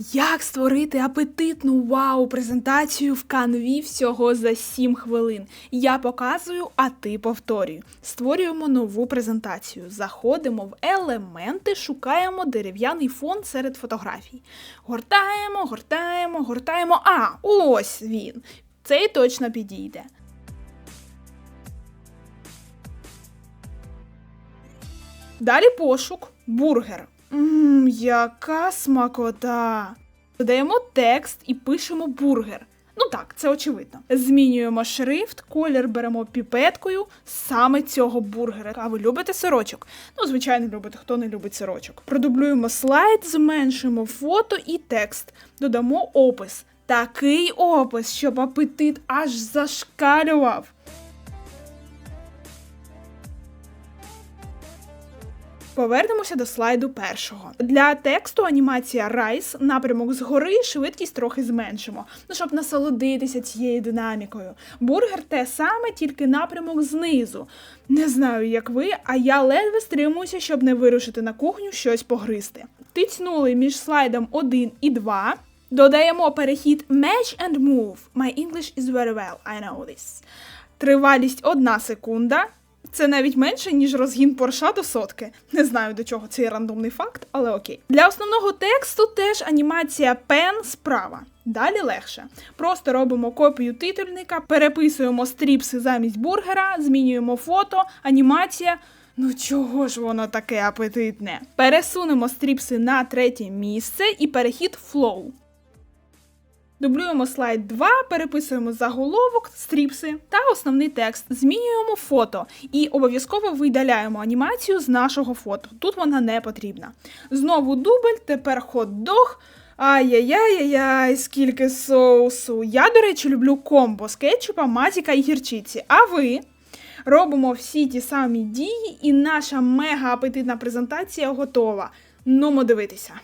Як створити апетитну вау-презентацію в канві всього за 7 хвилин? Я показую, а ти повторюй. Створюємо нову презентацію. Заходимо в елементи, шукаємо дерев'яний фон серед фотографій. Гортаємо, гортаємо, гортаємо. А, ось він. Цей точно підійде. Далі пошук бургер. Мм, яка смакота. Додаємо текст і пишемо бургер. Ну так, це очевидно. Змінюємо шрифт, колір беремо піпеткою саме цього бургера. А ви любите сирочок? Ну, звичайно, любите, хто не любить сирочок. Продублюємо слайд, зменшуємо фото і текст. Додамо опис. Такий опис, щоб апетит аж зашкалював. Повернемося до слайду першого. Для тексту анімація Rise, напрямок згори, швидкість трохи зменшимо, ну щоб насолодитися цією динамікою. Бургер те саме, тільки напрямок знизу. Не знаю, як ви, а я ледве стримуюся, щоб не вирушити на кухню щось погризти. Тицнули між слайдом 1 і 2. Додаємо перехід Match and Move. My English is very well, I know this. Тривалість 1 секунда. Це навіть менше, ніж розгін Порша до сотки. Не знаю до чого цей рандомний факт, але окей. Для основного тексту теж анімація пен справа. Далі легше. Просто робимо копію титульника, переписуємо стріпси замість бургера, змінюємо фото, анімація. Ну чого ж воно таке апетитне? Пересунемо стріпси на третє місце і перехід flow. Дублюємо слайд 2, переписуємо заголовок, стріпси та основний текст. Змінюємо фото і обов'язково видаляємо анімацію з нашого фото. Тут вона не потрібна. Знову дубль, тепер хот-дог. Ай-яй-яй-яй, скільки соусу. Я, до речі, люблю комбо з кетчупа, матіка і гірчиці. А ви? Робимо всі ті самі дії, і наша мега апетитна презентація готова. Нумо дивитися.